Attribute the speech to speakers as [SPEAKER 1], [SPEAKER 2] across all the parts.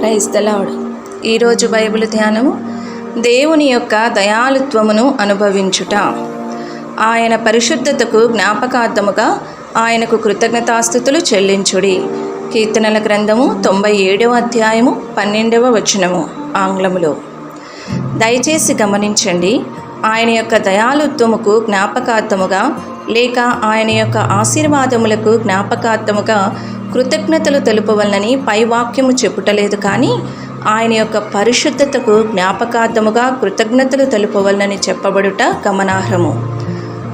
[SPEAKER 1] Praise the ఈరోజు Bible ధ్యానము దేవుని యొక్క దయాలుత్వమును అనుభవించుట. ఆయన పరిశుద్ధతకు జ్ఞాపకార్థముగా ఆయనకు కృతజ్ఞతాస్థుతులు చెల్లించుడి. కీర్తనల గ్రంథము తొంభై ఏడవ అధ్యాయము పన్నెండవ వచనము ఆంగ్లములో. దయచేసి గమనించండి ఆయన యొక్క దయాలుత్వముకు జ్ఞాపకార్థముగా లేక ఆయన యొక్క ఆశీర్వాదములకు జ్ఞాపకార్థముగా కృతజ్ఞతలు తెలుపవలనని పై వాక్యము చెప్పుటలేదు కానీ ఆయన యొక్క పరిశుద్ధతకు జ్ఞాపకార్థముగా కృతజ్ఞతలు తెలుపవలనని చెప్పబడుట గమనార్హము.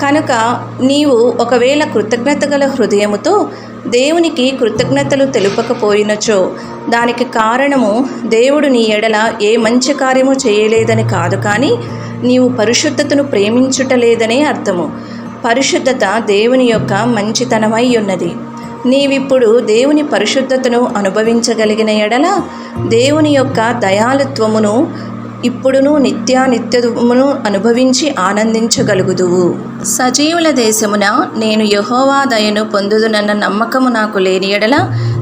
[SPEAKER 1] కనుక నీవు ఒకవేళ కృతజ్ఞత గల హృదయముతో దేవునికి కృతజ్ఞతలు తెలుపకపోయినచో దానికి కారణము దేవుడు నీ ఎడల ఏ మంచి కార్యము చేయలేదని కాదు కానీ నీవు పరిశుద్ధతను ప్రేమించుటలేదనే అర్థము. పరిశుద్ధత దేవుని యొక్క మంచితనమై ఉన్నది. నీవిప్పుడు దేవుని పరిశుద్ధతను అనుభవించగలిగిన ఎడల దేవుని యొక్క దయాలుత్వమును ఇప్పుడును నిత్యానిత్యమును అనుభవించి ఆనందించగలుగుదువు. సజీవుల దేశమున నేను యహోవా దయను పొందుదునన్న నమ్మకము నాకు లేని ఎడల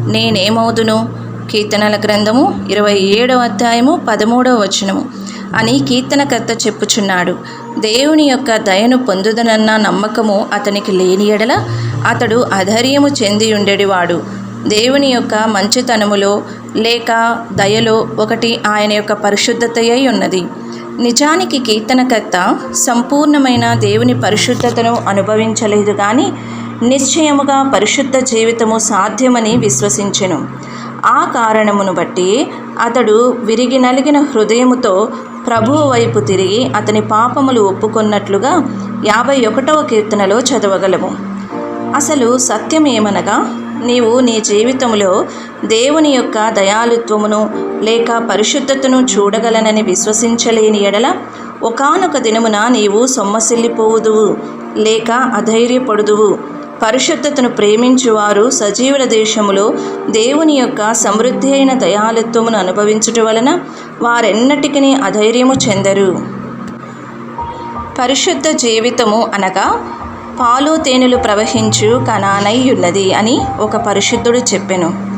[SPEAKER 1] నేనేమవుదును? కీర్తనల గ్రంథము ఇరవై ఏడవ అధ్యాయము పదమూడవ వచనము. అని కీర్తనకర్త చెప్పుచున్నాడు. దేవుని యొక్క దయను పొందుదనన్న నమ్మకము అతనికి లేని ఎడల అతడు అధైర్యము చెంది ఉండేవాడు దేవుని యొక్క మంచితనములో లేక దయలో ఒకటి ఆయన యొక్క పరిశుద్ధతయై ఉన్నది. నిజానికి కీర్తనకర్త సంపూర్ణమైన దేవుని పరిశుద్ధతను అనుభవించలేదు కానీ నిశ్చయముగా పరిశుద్ధ జీవితము సాధ్యమని విశ్వసించెను. ఆ కారణమును బట్టి అతడు విరిగి నలిగిన హృదయముతో ప్రభువు వైపు తిరిగి అతని పాపములు ఒప్పుకొన్నట్లుగా యాభై ఒకటవ కీర్తనలో చదవగలము. అసలు సత్యం ఏమనగా నీవు నీ జీవితంలో దేవుని యొక్క దయాలుత్వమును లేక పరిశుద్ధతను చూడగలనని విశ్వసించలేని ఎడల ఒకానొక దినమున నీవు సొమ్మసిల్లిపోవుదువు లేక అధైర్యపడుదువు. పరిశుద్ధతను ప్రేమించువారు సజీవుల దేశములో దేవుని యొక్క సమృద్ధి అయిన దయాలత్వమును అనుభవించుట వలన వారెన్నటికీ అధైర్యము చెందరు. పరిశుద్ధ జీవితము అనగా పాలు తేనెలు ప్రవహించు కణానై ఉన్నది అని ఒక పరిశుద్ధుడు చెప్పెను.